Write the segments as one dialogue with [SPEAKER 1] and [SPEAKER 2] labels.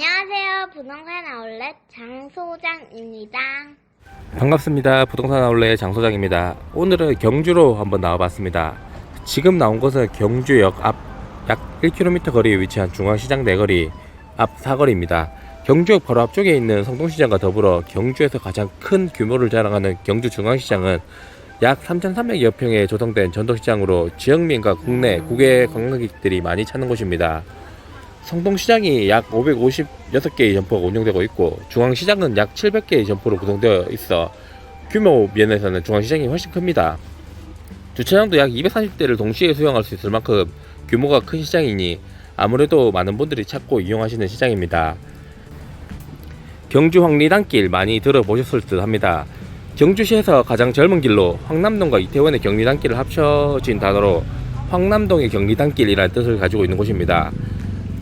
[SPEAKER 1] 안녕하세요. 부동산 아울렛 장소장입니다.
[SPEAKER 2] 반갑습니다. 부동산 아울렛 장소장입니다. 오늘은 경주로 한번 나와봤습니다. 지금 나온 곳은 경주역 앞 약 1km 거리에 위치한 중앙시장 내거리 앞 사거리입니다. 경주역 바로 앞쪽에 있는 성동시장과 더불어 경주에서 가장 큰 규모를 자랑하는 경주 중앙시장은 약 3,300여 평에 조성된 전통시장으로 지역민과 국내, 국외 관광객들이 많이 찾는 곳입니다. 성동시장이 약 556개의 점포가 운영되고 있고 중앙시장은 약 700개의 점포로 구성되어 있어 규모 면에서는 중앙시장이 훨씬 큽니다. 주차장도 약 230대를 동시에 수용할 수 있을 만큼 규모가 큰 시장이니 아무래도 많은 분들이 찾고 이용하시는 시장입니다. 경주 황리단길 많이 들어보셨을 듯 합니다. 경주시에서 가장 젊은 길로 황남동과 이태원의 경리단길을 합쳐진 단어로 황남동의 경리단길이라는 뜻을 가지고 있는 곳입니다.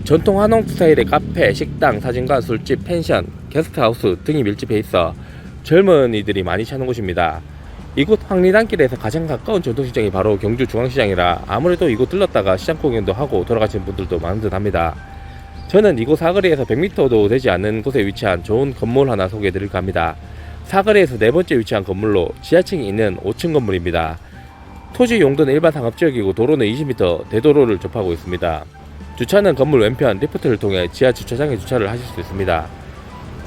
[SPEAKER 2] 전통 한옥 스타일의 카페, 식당, 사진관, 술집, 펜션, 게스트하우스 등이 밀집해 있어 젊은이들이 많이 찾는 곳입니다. 이곳 황리단길에서 가장 가까운 전통시장이 바로 경주 중앙시장이라 아무래도 이곳 들렀다가 시장 구경도 하고 돌아가시는 분들도 많은 듯 합니다. 저는 이곳 사거리에서 100m도 되지 않는 곳에 위치한 좋은 건물 하나 소개해 드릴까 합니다. 사거리에서 네 번째 위치한 건물로 지하층이 있는 5층 건물입니다. 토지 용도는 일반 상업지역이고 도로는 20m 대도로를 접하고 있습니다. 주차는 건물 왼편 리프트를 통해 지하 주차장에 주차를 하실 수 있습니다.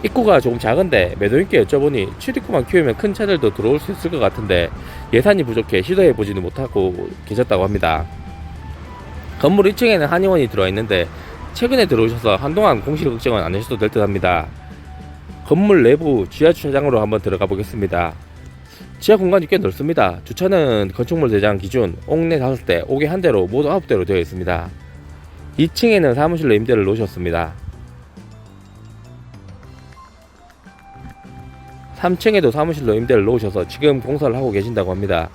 [SPEAKER 2] 입구가 조금 작은데 매도인께 여쭤보니 출입구만 키우면 큰 차들도 들어올 수 있을 것 같은데 예산이 부족해 시도해보지는 못하고 계셨다고 합니다. 건물 1층에는 한의원이 들어와 있는데 최근에 들어오셔서 한동안 공실 걱정은 안 하셔도 될 듯 합니다. 건물 내부 지하 주차장으로 한번 들어가 보겠습니다. 지하 공간이 꽤 넓습니다. 주차는 건축물 대장 기준 옥내 5대, 옥외 1대로 모두 9대로 되어 있습니다. 2층에는 사무실로 임대를 놓으셨습니다. 3층에도 사무실로 임대를 놓으셔서 지금 공사를 하고 계신다고 합니다.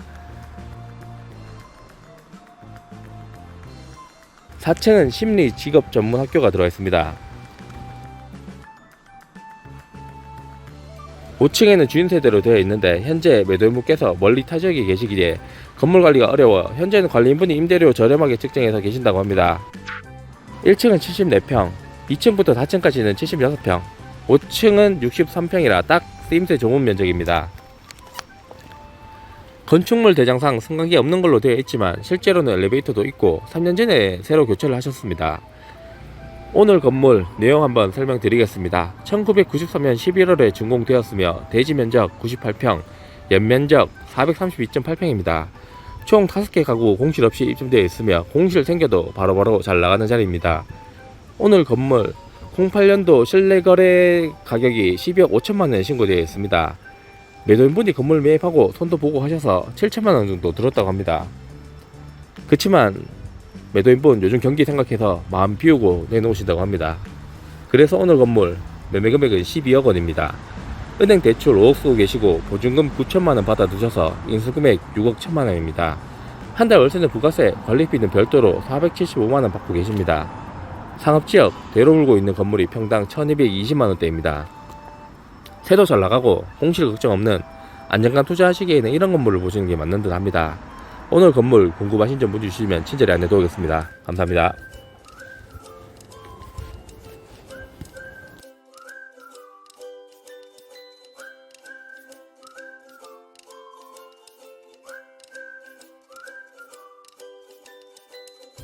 [SPEAKER 2] 4층은 심리 직업 전문 학교가 들어가 있습니다. 5층에는 주인 세대로 되어 있는데 현재 매도인분께서 멀리 타 지역에 계시기에 건물 관리가 어려워 현재는 관리인분이 임대료 저렴하게 측정해서 계신다고 합니다. 1층은 74평, 2층부터 4층까지는 76평, 5층은 63평이라 딱 쓰임새 좋은 면적입니다. 건축물 대장상 승강기 없는 걸로 되어 있지만 실제로는 엘리베이터도 있고 3년 전에 새로 교체를 하셨습니다. 오늘 건물 내용 한번 설명드리겠습니다. 1993년 11월에 준공되었으며 대지 면적 98평, 연면적 432.8평입니다. 총 5개 가구 공실 없이 입점되어 있으며 공실 생겨도 바로 바로 잘 나가는 자리입니다. 오늘 건물 08년도 실내 거래 가격이 12억 5천만 원에 신고되어 있습니다. 매도인분이 건물 매입하고 손도 보고 하셔서 7천만 원 정도 들었다고 합니다. 그치만 매도인분 요즘 경기 생각해서 마음 비우고 내놓으신다고 합니다. 그래서 오늘 건물 매매 금액은 12억 원입니다. 은행 대출 5억 쓰고 계시고 보증금 9천만 원 받아 두셔서 인수금액 6억 1천만 원입니다. 한 달 월세는 부가세, 관리비는 별도로 475만 원 받고 계십니다. 상업지역 대로 울고 있는 건물이 평당 1220만 원대입니다. 새도 잘 나가고 공실 걱정 없는 안정감 투자하시기에는 이런 건물을 보시는 게 맞는 듯 합니다. 오늘 건물 궁금하신 점 문의 주시면 친절히 안내 도우겠습니다. 감사합니다.